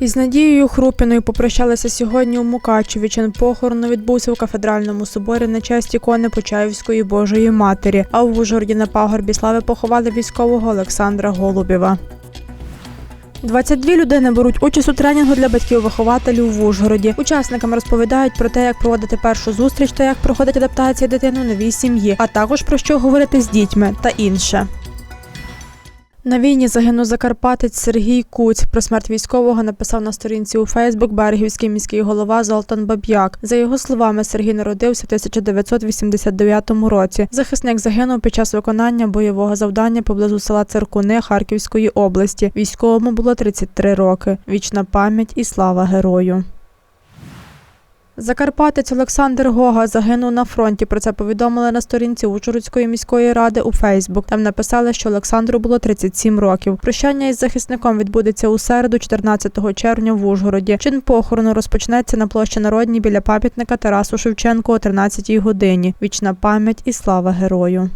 Із Надією Хрупіною попрощалися сьогодні у Мукачеві. Чин похорону відбувся у кафедральному соборі на честь ікони Почаївської Божої Матері. А в Ужгороді на пагорбі слави поховали військового Олександра Голубєва. 22 людини беруть участь у тренінгу для батьків-вихователів в Ужгороді. Учасникам розповідають про те, як проводити першу зустріч та як проходить адаптація дитини у новій сім'ї, а також про що говорити з дітьми та інше. На війні загинув закарпатець Сергій Куць. Про смерть військового написав на сторінці у Фейсбук Берегівський міський голова Золтан Баб'як. За його словами, Сергій народився в 1989 році. Захисник загинув під час виконання бойового завдання поблизу села Циркуни Харківської області. Військовому було 33 роки. Вічна пам'ять і слава герою. Закарпатець Олександр Гога загинув на фронті. Про це повідомили на сторінці Ужгородської міської ради у Фейсбук. Там написали, що Олександру було 37 років. Прощання із захисником відбудеться у середу, 14 червня в Ужгороді. Чин похорону розпочнеться на площі Народній біля пам'ятника Тарасу Шевченку о 13 годині. Вічна пам'ять і слава герою.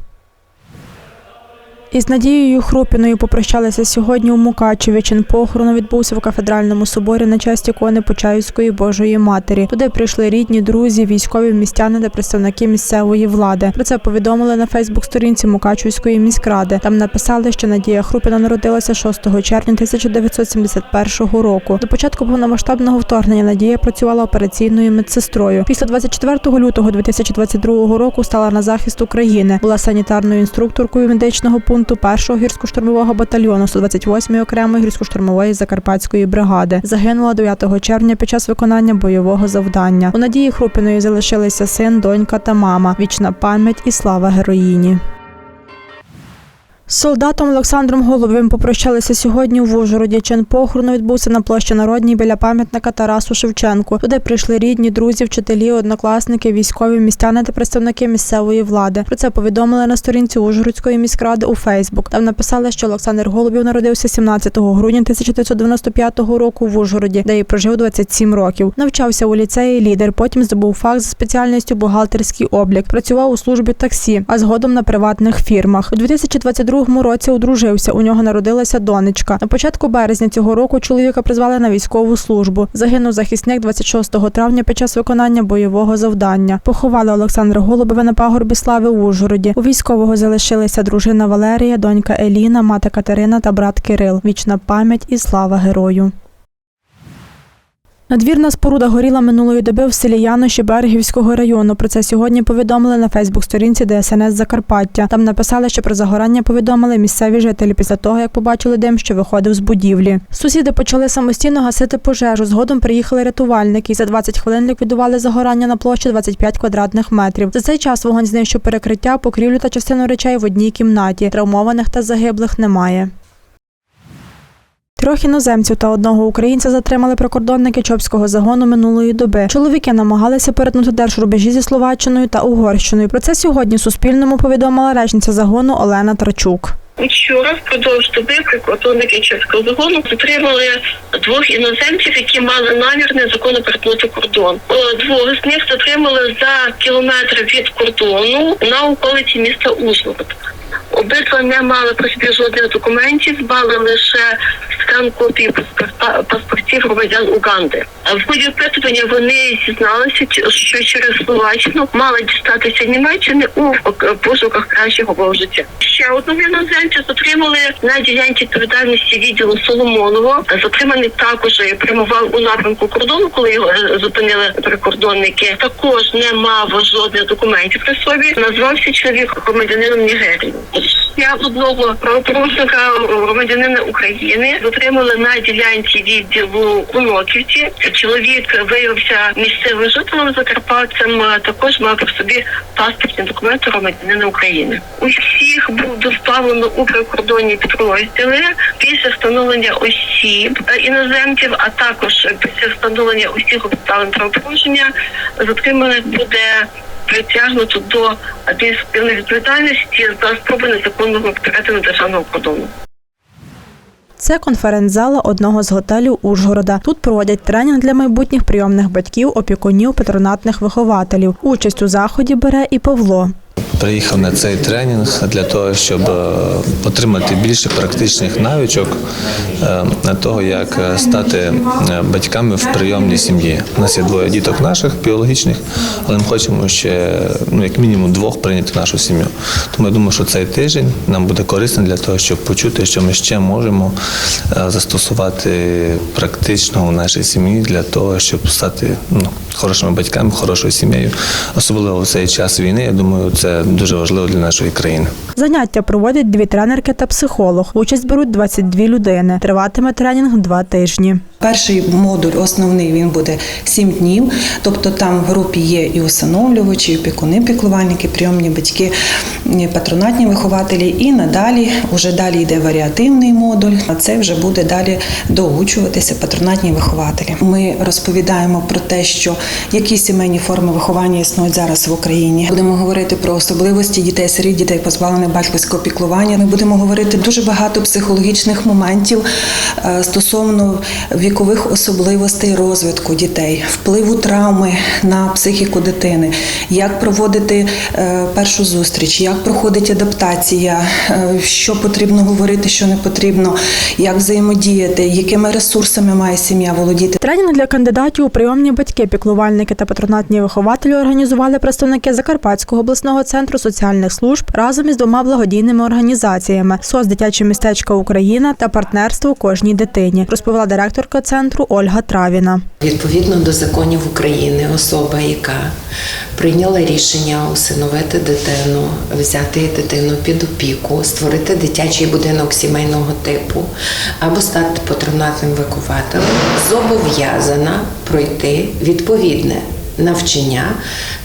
Із Надією Хрупіною попрощалися сьогодні у Мукачеві. Чин похорону відбувся в кафедральному соборі на честь ікони Почаївської Божої Матері. Туди прийшли рідні, друзі, військові, містяни та представники місцевої влади. Про це повідомили на Фейсбук-сторінці Мукачівської міськради. Там написали, що Надія Хрупіна народилася 6 червня 1971 року. До початку повномасштабного вторгнення Надія працювала операційною медсестрою. Після 24 лютого 2022 року стала на захист України. Була санітарною інструкторкою медичного пункту 1-го гірсько-штурмового батальйону 128-ї окремої гірсько-штурмової закарпатської бригади. Загинула 9 червня під час виконання бойового завдання. У Надії Хрупіної залишилися син, донька та мама. Вічна пам'ять і слава героїні. З солдатом Олександром Головим попрощалися сьогодні в Ужгороді. Чин похорону відбувся на площі Народній біля пам'ятника Тарасу Шевченку. Туди прийшли рідні, друзі, вчителі, однокласники, військові, містяни та представники місцевої влади. Про це повідомили на сторінці Ужгородської міськради у Фейсбук. Там написали, що Олександр Голубів народився 17 грудня 1995 року в Ужгороді, де і прожив 27 років. Навчався у ліцеї лідер. Потім здобув фах за спеціальністю бухгалтерський облік. Працював у службі таксі, а згодом на приватних фірмах. У 2022 році одружився. У нього народилася донечка. На початку березня цього року чоловіка призвали на військову службу. Загинув захисник 26 травня під час виконання бойового завдання. Поховали Олександра Голубева на пагорбі слави в Ужгороді. У військового залишилися дружина Валерія, донька Еліна, мати Катерина та брат Кирил. Вічна пам'ять і слава герою. Надвірна споруда горіла минулої доби в селі Яноші Берегівського району. Про це сьогодні повідомили на Фейсбук-сторінці ДСНС Закарпаття. Там написали, що про загорання повідомили місцеві жителі після того, як побачили дим, що виходив з будівлі. Сусіди почали самостійно гасити пожежу. Згодом приїхали рятувальники і за 20 хвилин ліквідували загорання на площі 25 квадратних метрів. За цей час вогонь знищив перекриття, покрівлю та частину речей в одній кімнаті. Травмованих та загиблих немає. Трьох іноземців та одного українця затримали прикордонники Чопського загону минулої доби. Чоловіки намагалися перетнути держрубежі зі Словаччиною та Угорщиною. Про це сьогодні Суспільному повідомила речниця загону Олена Трачук. Вчора впродовж доби прикордонники Чеського загону затримали двох іноземців, які мали намір незаконно перетнути кордон. О, Двох з них затримали за кілометр від кордону на околиці міста Ужгород. Обидва не мали при собі жодних документів, мали лише скан копії паспортів громадян Уганди. А В ході опитування вони зізналися, що через Словаччину мали дістатися Німеччини у пошуках кращого життя. Ще одного іноземця затримали на ділянці відповідальності відділу Соломоново. Затриманий також прямував у напрямку кордону, коли його е, зупинили прикордонники. Також не мав жодних документів при собі. Назвався чоловік громадянином Нігерії. Я одного правопорушника громадянина України затримали на ділянці відділу у Ноківці. Чоловік виявився місцевим жителем Закарпатцем. Також мав при собі паспортні документи громадянина України. Усіх був доставлено у прикордонні підрозділи після встановлення осіб е, іноземців, а також після встановлення усіх обставин правопорушення затриманих буде притягнуто до адміністративної відповідальності за спроби незаконного перетину державного кордону. Це конференц-зала одного з готелів Ужгорода. Тут проводять тренінг для майбутніх прийомних батьків, опікунів, патронатних вихователів. Участь у заході бере і Павло. Приїхав на цей тренінг для того, щоб е, отримати більше практичних навичок е, на того, як е, стати батьками в прийомній сім'ї. У нас є двоє діток наших біологічних, але ми хочемо ще ну як мінімум двох прийняти в нашу сім'ю. Тому я думаю, що цей тиждень нам буде корисним для того, щоб почути, що ми ще можемо застосувати практично у нашій сім'ї для того, щоб стати ну, хорошими батьками, хорошою сім'єю, особливо в цей час війни. Я думаю, це дуже важливо для нашої країни. Заняття проводять дві тренерки та психолог. Участь беруть 22 людини. Триватиме тренінг два тижні. Перший модуль основний він буде 7 днів, тобто там в групі є і усиновлювачі, і опікуни, піклувальники, прийомні батьки, патронатні вихователі. І надалі вже далі йде варіативний модуль. А це вже буде далі доучуватися патронатні вихователі. Ми розповідаємо про те, що які сімейні форми виховання існують зараз в Україні. Будемо говорити про особливості дітей, сиріт, дітей позбавлених батьківського піклування. Ми будемо говорити дуже багато психологічних моментів е, стосовно вікових особливостей розвитку дітей, впливу травми на психіку дитини, як проводити е, першу зустріч, як проходить адаптація, е, що потрібно говорити, що не потрібно, як взаємодіяти, якими ресурсами має сім'я володіти. Тренінг для кандидатів у прийомні батьки, піклувальники та патронатні вихователі організували представники Закарпатського обласного центру соціальних служб разом із двома благодійними організаціями СОС дитяче містечко Україна та партнерство кожній дитині, розповіла директорка центру Ольга Травіна. Відповідно до законів України, особа, яка прийняла рішення усиновити дитину, взяти дитину під опіку, створити дитячий будинок сімейного типу або стати патронатним вихователем, зобов'язана пройти відповідне навчання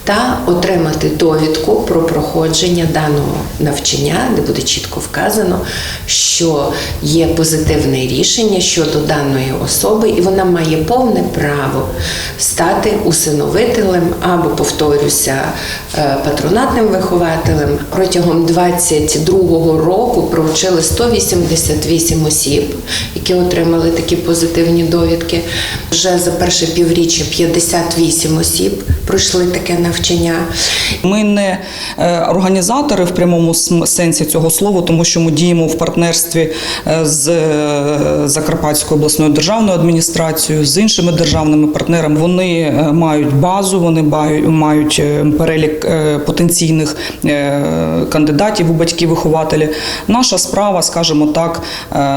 та отримати довідку про проходження даного навчання, де буде чітко вказано, що є позитивне рішення щодо даної особи, і вона має повне право стати усиновителем або, повторюся, е, патронатним вихователем. Протягом 22-го року провчили 188 осіб, які отримали такі позитивні довідки. Вже за перше півріччя 58 осіб пройшли таке навчання. Ми не е, організатори в прямому сенсі цього слова, тому що ми діємо в партнерстві е, з е, Закарпатською обласною державною адміністрацією, з іншими державними партнерами. Вони мають базу, вони мають перелік потенційних кандидатів у батьки-вихователі. Наша справа, скажімо так,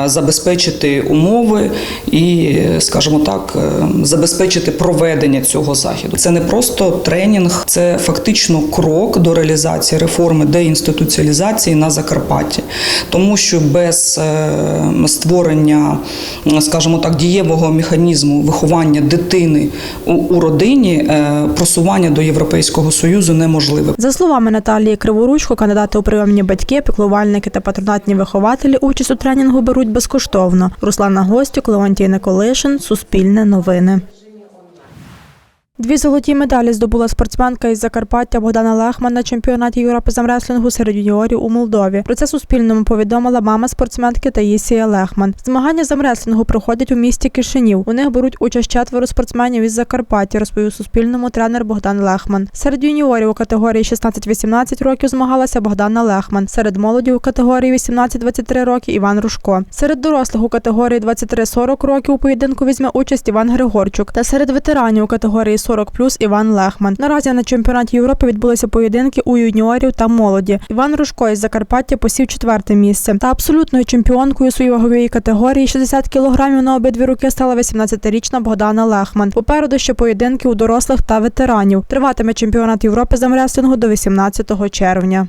забезпечити умови і, скажімо так, забезпечити проведення цього заходу. Це не просто тренінг, це фактично крок до реалізації реформи деінституціалізації на Закарпатті, тому що без е, створення, скажімо так, дієвого механізму виховання дитини у, у родині е, просування до Європейського союзу неможливе. За словами Наталії Криворучко, кандидати у прийомні батьки, піклувальники та патронатні вихователі участь у тренінгу беруть безкоштовно. Руслана Гостюк, Леонтій Николишин, Суспільне новини. Дві золоті медалі здобула спортсменка із Закарпаття Богдана Лехман на чемпіонаті Європи з амреслінгу серед юніорів у Молдові. Про це Суспільному повідомила мама спортсменки Таїсія Лехман. Змагання з амреслінгу проходять у місті Кишинів. У них беруть участь четверо спортсменів із Закарпаття, розповів Суспільному тренер Богдан Лехман. Серед юніорів у категорії 16-18 років змагалася Богдана Лехман. Серед молоді у категорії 18-23 роки Іван Рушко. Серед дорослих у категорії 23-40 років у поєдинку візьме участь Іван Григорчук. Та серед ветеранів у категорії 40 Іван Лехман. Наразі на чемпіонаті Європи відбулися поєдинки у юніорів та молоді. Іван Рушко із Закарпаття посів четверте місце. Та абсолютною чемпіонкою у своїй ваговій категорії 60 кілограмів на обидві руки стала 18-річна Богдана Лехман. Попереду ще поєдинки у дорослих та ветеранів. Триватиме чемпіонат Європи з амреслінгу до 18 червня.